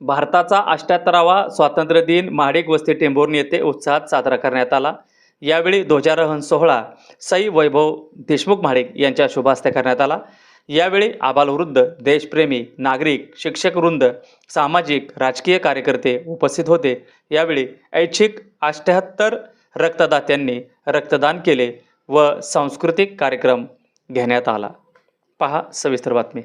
भारताचा अष्ट्याहत्तरावा स्वातंत्र्य दिन महाडिक वस्ती टेंभुर्णी येथे उत्साहात साजरा करण्यात आला. यावेळी ध्वजारोहण सोहळा सई वैभव देशमुख महाडिक यांच्या शुभास्ते करण्यात आला. यावेळी आबालवृद्ध देशप्रेमी नागरिक शिक्षक वृंद सामाजिक राजकीय कार्यकर्ते उपस्थित होते. यावेळी ऐच्छिक अष्ट्याहत्तर रक्तदात्यांनी रक्तदान केले व सांस्कृतिक कार्यक्रम घेण्यात आला. पहा सविस्तर बातमी.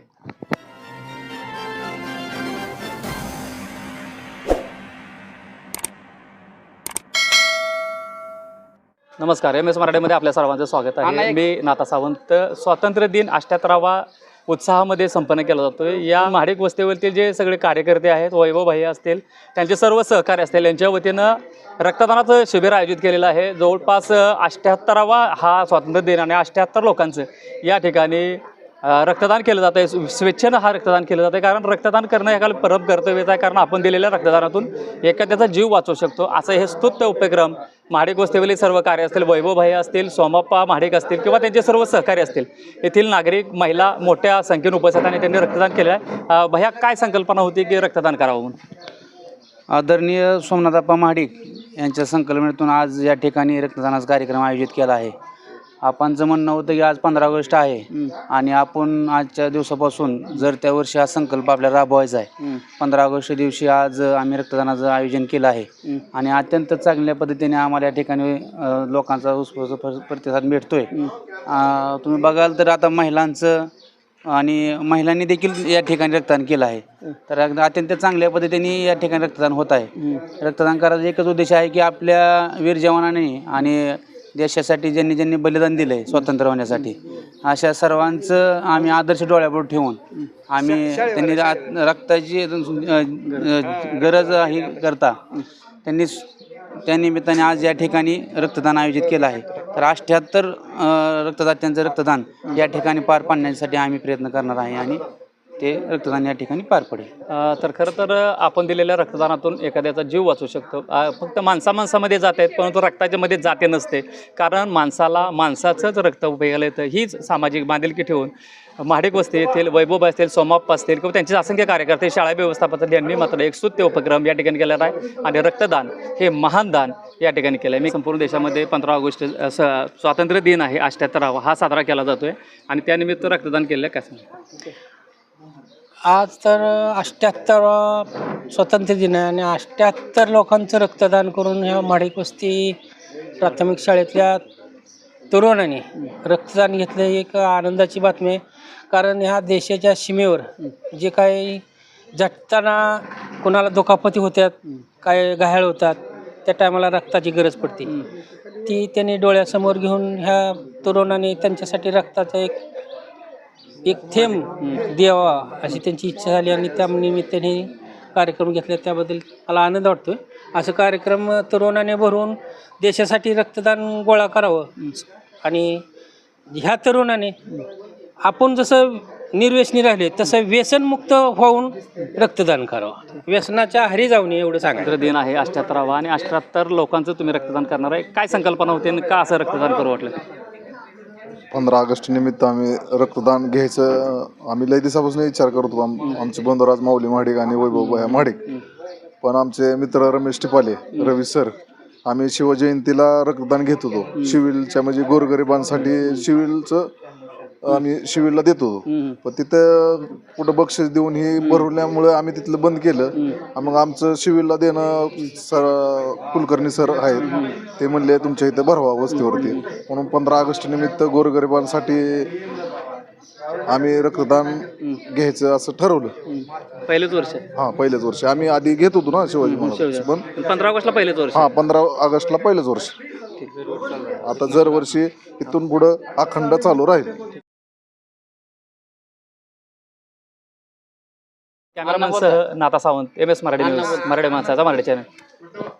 नमस्कार एम एस मराठीमध्ये आपल्या सर्वांचं स्वागत आहे. मी नाथा सावंत. स्वातंत्र्य दिन अष्ट्याहत्तरावा उत्साहामध्ये संपन्न केला जातोय. या महाडिक वस्तीवरतील जे सगळे कार्यकर्ते आहेत वैभव भाई असतील त्यांचे सर्व सहकारी असतील यांच्या वतीनं रक्तदानाचं शिबिर आयोजित केलेलं आहे. जवळपास अष्ट्याहत्तरावा हा स्वातंत्र्य दिन आणि अष्ट्याहत्तर लोकांचं या ठिकाणी रक्तदान केलं जातं आहे स्वेच्छेनं हा रक्तदान केलं जातं आहे कारण रक्तदान करणं हे एका परम कर्तव्यच आहे. कारण आपण दिलेल्या रक्तदानातून एखाद्याचा जीव वाचवू शकतो. असं हे स्तुत्य उपक्रम महाडिक वस्तीवरील सर्व कार्य असतील वैभवभाई असतील सोमाप्पा महाडिक असतील किंवा त्यांचे सर्व सहकारी असतील. येथील नागरिक महिला मोठ्या संख्येने उपस्थित आणि त्यांनी रक्तदान केलं आहे. भया काय संकल्पना होती की रक्तदान करावं म्हणून? आदरणीय सोमनाथप्पा महाडिक यांच्या संकल्पनेतून आज या ठिकाणी रक्तदानाचा कार्यक्रम आयोजित केला आहे. आपणचं म्हणणं होतं की आज पंधरा ऑगस्ट आहे आणि आपण आजच्या दिवसापासून जर त्या वर्षी हा संकल्प आपल्याला राबवायचा आहे पंधरा ऑगस्ट दिवशी आज आम्ही रक्तदानाचं आयोजन केलं आहे आणि अत्यंत चांगल्या पद्धतीने आम्हाला या ठिकाणी लोकांचा उत्स्फूर्त प्र- प्रतिसाद मिळतोय. तुम्ही बघाल तर आता महिलांचं आणि महिलांनी देखील या ठिकाणी रक्तदान केलं आहे. तर अत्यंत चांगल्या पद्धतीने या ठिकाणी रक्तदान होत आहे. रक्तदान करायचा एकच उद्देश आहे की आपल्या वीर जवानांनी आणि देशासाठी ज्यांनी ज्यांनी बलिदान दिलं आहे स्वातंत्र्य होण्यासाठी अशा सर्वांचं आम्ही आदर्श डोळ्यापुढे ठेवून आम्ही त्यांनी रा- रक्ताची गरज ही करता त्यांनी स- त्या निमित्ताने आज या ठिकाणी रक्तदान आयोजित केलं आहे. तर अठ्ठ्याहत्तर रक्तदात्यांचं रक्तदान या ठिकाणी पार पाडण्यासाठी आम्ही प्रयत्न करणार आहे आणि ते रक्तदान या ठिकाणी पार पडेल. अ, तर खरं तर आपण दिलेल्या रक्तदानातून एखाद्याचा जीव वाचू शकतो. अ, फक्त माणसा माणसामध्ये जात आहेत परंतु रक्ताच्या मध्ये जाते नसते. कारण माणसाला माणसाचंच रक्त उपयोगाला येतं हीच सामाजिक बांधिलकी ठेवून महाडिक वस्ती येथील वैभव असतील सोमाप्प असतील किंवा त्यांचे असंख्य कार्यकर्ते शाळा व्यवस्थापन यांनी मात्र एक स्तुत्य उपक्रम या ठिकाणी केलेला आहे. आणि रक्तदान हे महान दान या ठिकाणी केलं आहे मी संपूर्ण देशामध्ये पंधरा ऑगस्ट अ, स- स्वातंत्र्य दिन आहे अष्ट्याहत्तरावा हा साजरा केला जातोय. आणि त्यानिमित्त रक्तदान केलं आहे. काय आज तर अष्ट्याहत्तर स्वातंत्र्य दिन आहे आणि अष्ट्याहत्तर लोकांचं रक्तदान करून ह्या माडिक वस्ती प्राथमिक शाळेतल्या तरुणांनी रक्तदान घेतलं ही एक आनंदाची बातमी आहे. कारण ह्या देशाच्या सीमेवर जे काही झटताना कोणाला दुखापती होत्यात काय घायाळ होतात त्या टायमाला रक्ताची गरज पडते. ती त्यांनी डोळ्यासमोर घेऊन ह्या तरुणांनी त्यांच्यासाठी रक्ताचा एक एक थेंब द्यावा अशी त्यांची इच्छा झाली आणि त्या निमित्ताने कार्यक्रम घेतला. त्याबद्दल मला आनंद वाटतोय. असं कार्यक्रम तरुणाने भरून देशासाठी रक्तदान गोळा करावं. आणि ह्या तरुणाने आपण जसं निर्व्यसनी राहिले तसं व्यसनमुक्त होऊन रक्तदान करावं. व्यसनाच्या हरी जाऊ नये एवढं सांगा दिन आहे अष्ट्याहत्तरावा आणि अष्ट्याहत्तर लोकांचं तुम्ही रक्तदान करणार आहे. काय संकल्पना होती आणि का असं रक्तदान करू वाटलं? पंधरा ऑगस्ट निमित्त आम्ही रक्तदान घ्यायचं. आम्ही लय दिवसापासून विचार करत होतो. आम- आमचे बंधुराज माऊली महाडिक आणि वैभव भया महाडिक. पण आमचे मित्र रमेश टिपाले रवी सर आम्ही शिवजयंतीला रक्तदान घेत होतो. शिविलच्या म्हणजे गोरगरिबांसाठी शिविलचं आम्ही शिविलला देत. पण तिथं कुठं बक्षीस देऊन ही भरवल्यामुळे आम्ही तिथलं बंद केलं. मग आमचं शिविलला देणं सर कुलकर्णी सर आहेत. ते म्हणले तुमच्या इथं भरवा वस्तीवरती. म्हणून पंधरा ऑगस्ट निमित्त गोरगरिबांसाठी आम्ही रक्तदान घ्यायचं असं ठरवलं. पहिलेच वर्ष. हा पहिलेच वर्ष. आम्ही आधी घेत होतो ना शिवाजी महाराज. पण पंधरा ऑगस्टला पहिलेच वर्ष. हा पंधरा ऑगस्टला पहिलेच वर्ष. आता दरवर्षी इथून पुढं अखंड चालू राहील. कॅमेरामॅन सह नाता Sawant M S Marathi news Marathi माणसाचा मराठी चॅनल